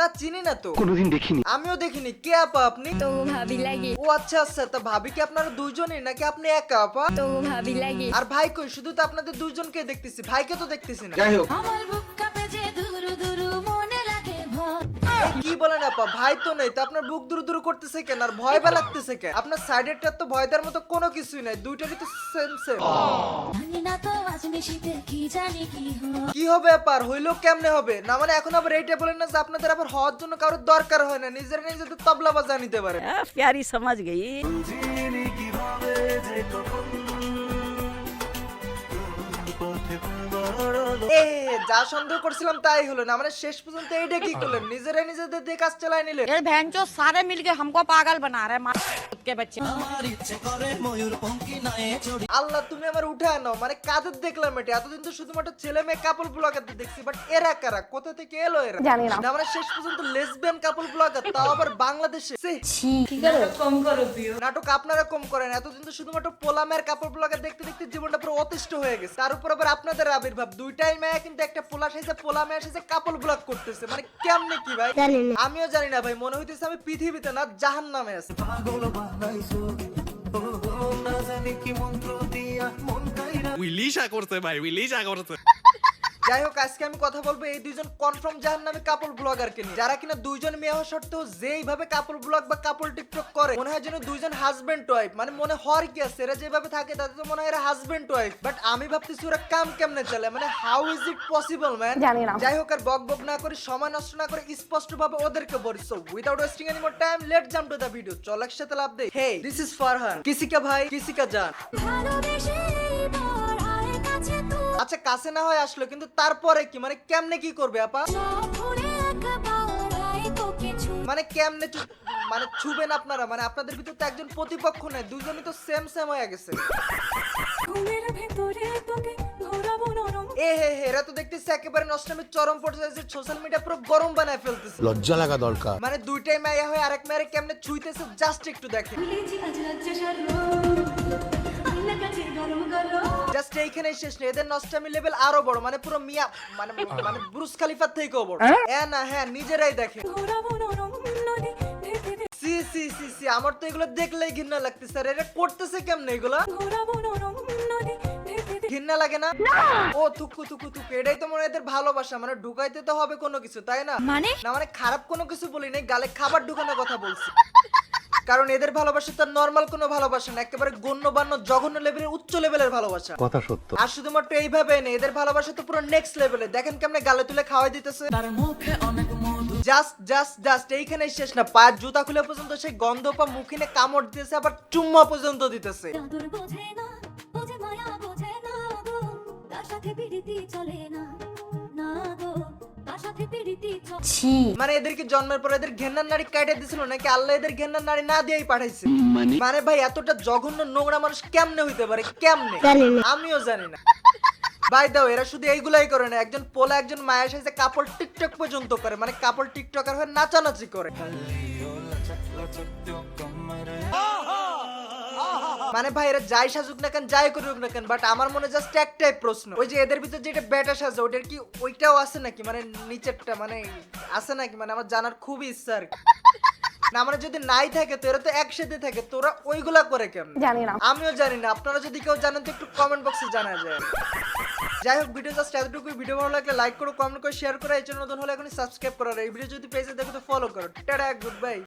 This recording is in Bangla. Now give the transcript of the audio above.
না চিনি না তো। কোনোদিন দেখিনি। আমিও দেখিনি। কে আপা আপনি? তো ভাবি লাগে। ও আচ্ছা আচ্ছা তা ভাবি কি আপনারা দুইজনই নাকি আপনি একা আপা? তো ভাবি লাগে। আর ভাই কই? শুধু তো আপনাদের দুইজনকে দেখতেছি। ভাইকে তো দেখতেছি না। যাই হোক। কি বলেন আপা? ভাই তো নেই তা আপনার বুক দূর দূর করতেছে কেন? আর ভয় বা লাগতেছে কেন? আপনার সাইডেরটার তো ভয় দেওয়ার মতো কোনো কিছুই নাই দুইটারই তো সেম সেম কি হবে হইল কেমনে হবে? না মানে এখন আবার এইটা বলেন না যে আপনাদের আবার হওয়ার জন্য কারোর দরকার হয় না নিজেরা নিজেদের তবলা বাজা নিতে পারে। প্যারি সমাজ গেই কীভাবে যে কখন পথে এ যা সন্দেহ করছিলাম তাই হলো না মানে শেষ পর্যন্ত এইটা কি করলেন নিজেরাই নিজেদের দিয়ে কাজ চালাই নিলেন ये बहन जो सारे मिलके हमको पागल बना रहे हैं माँ के बच्चे আল্লাহ তুমি আমার উঠে আনো মানে কাদের দেখলাম এটা এতদিন তো শুধুমাত্র ছেলে মেয়ে কাপল ব্লগারদের দেখছি বাট এরা কারা কোথা থেকে এলো এরা জানি না। মানে শেষ পর্যন্ত লেসবিয়ান কাপল ব্লগার তাও আবার বাংলাদেশে ছি, নাটক আপনারা কম করেন এতদিন তো শুধুমাত্র পোলামের কাপড় ব্লগার দেখতে দেখতে জীবনটা পুরো অতিষ্ঠ হয়ে গেছে তার উপর আবার আপনাদের আবির্ভাব দুইটাই মেয়ে কিন্তু একটা পোলা সাইজে পোলা মেয়ে সাইজে কাপড় ব্লক করতেছে। মানে কেমনে কি ভাই? আমিও জানি না ভাই মনে হইতেছে আমি পৃথিবীতে না জাহান নামে আছে উইলিশা করতে ভাই উইলিশা করছে। যাই হোক আজকে আমি কথা বলব এই দুইজন কনফার্ম জাহান নামে কাপড় ব্লগার কে নিয়ে। যারা কিনা দুইজন মেয়ে হওয়া সত্ত্বেও যেইভাবে কাপড় ব্লগ বা কাপড় টিকটক করে মনে হয় যেন দুইজন হাজবেন্ড ওয়াইফ মানে মনে হওয়ার কি আছে এরা যেভাবে থাকে তাদের তো মনে হয় এরা হাজবেন্ড ওয়াইফ বাট আমি ভাবতেছি ওরা কাম কেমনে চলে? মানে how is it possible man জানি না। যাই হোক আর বক বক না করে সময় নষ্ট না করে স্পষ্ট ভাবে ওদেরকে বলি। So without wasting any more time let jump to the video চল একসাথে লাভ দে হে দিস ইজ ফারহান কিসিকা ভাই কিসিকা জান। ভালোবেসে আচ্ছা কাছে না হয় আসলো কিন্তু তারপরে কি? মানে কেমনে কি করবে আপা? মানে কেমনে মানে ছুবেন আপনারা? মানে আপনাদের ভিতর তো একজন প্রতিপক্ষ নেই দুজনই তো সেম সেম হয়ে গেছে। এ হে হে এরা তো দেখতেছি একেবারে নষ্টমীর চরম পর্যায়ে সোশ্যাল মিডিয়া পুরো গরম বানায় ফেলতেছে। লজ্জা লাগা দরকার। মানে দুইটাই মাইয়া হয়ে আরেক মায়ের কেমনে ছুইতেছে জাস্ট একটু দেখেন। শেষ নেই। এদের নষ্টমী লেভেল আরও বড়। মানে পুরো মিয়া মানে মানে ব্রুস খালিফার থেকেও বড়। হ্যাঁ? না হ্যাঁ নিজেরাই ভেতরে সি সি সি সি আমার তো এগুলো দেখলেই ঘৃণা লাগতেছে। আর এরা করতেছে কেমনে এগুলা? ঘৃণা লাগে না! ও থুকু থুকু থুকু। এটাই তো মনে হয় এদের ভালোবাসা। মানে ঢুকাইতে তো হবে কোনো কিছু তাই না? মানে? না মানে খারাপ কোনো কিছু বলি নাই। গালে খাবার ঢুকানোর কথা বলছি। কারণ এদের ভালোবাসা তো নর্মাল কোনো ভালোবাসা না একেবারে গণ্যবান্য জঘন্য লেভেলের উচ্চ লেভেলের ভালোবাসা। কথা সত্য। আর শুধুমাত্র এইভাবে নেই এদের ভালোবাসা তো পুরো নেক্সট লেভেলে দেখেন কেমনে গালে তুলে খাওয়াই দিতেছে। জাস্ট জাস্ট জাস্ট এইখানেই শেষ না। পায়ের জুতা খুলে পর্যন্ত সেই গন্ধ পা মুখিনে কামড় দিতেছে আবার চুম্মা পর্যন্ত দিতেছে। বোঝে মায়া বোঝে না গো। তার সাথে পিড়িতি চলে না। মানে এদেরকে জন্মের পর এদের ঘেন্নার নারী কাটে দিছিল নাকি আল্লাহ এদের ঘেন্নার নারী না দিয়েই পাঠাইছে? মানে? মানে ভাই এতটা জঘন্য নোংরা মানুষ কেমনে হইতে পারে? কেমনে? আমিও জানি না। ভাই দাও এরা শুধু এইগুলাই করে না একজন পোলা একজন মায়ের সাথে কাপড় টিকটক পর্যন্ত করে মানে কাপড় টিকটকার হয়ে নাচানাচি করে। মানে ভাই এরা যাই সাজুক না কেন যাই করুক না কেন বাট আমার মনে জাস্ট একটাই প্রশ্ন। ওই যে এদের ভিতর যেটা বেটা সাজে ওটার কি ওইটাও আছে নাকি? মানে নিচেরটা মানে আছে নাকি? মানে আমার জানার খুবই ইচ্ছা আর কি। না মানে যদি নাই থাকে তো এরা তো একসাথে থাকে তোরা ওইগুলা করে কেমন? জানি না। আমিও জানি না আপনারা যদি কেউ জানেন তো একটু কমেন্ট বক্সে জানা যায়। যাই হোক ভিডিও জাস্ট এতটুকু ভিডিও ভালো লাগলে লাইক করো কমেন্ট করে শেয়ার করো এই চ্যানেল নতুন হলে এখনই সাবস্ক্রাইব করো। আর এই ভিডিও যদি পেজে দেখো তো ফলো করো। Tata good bye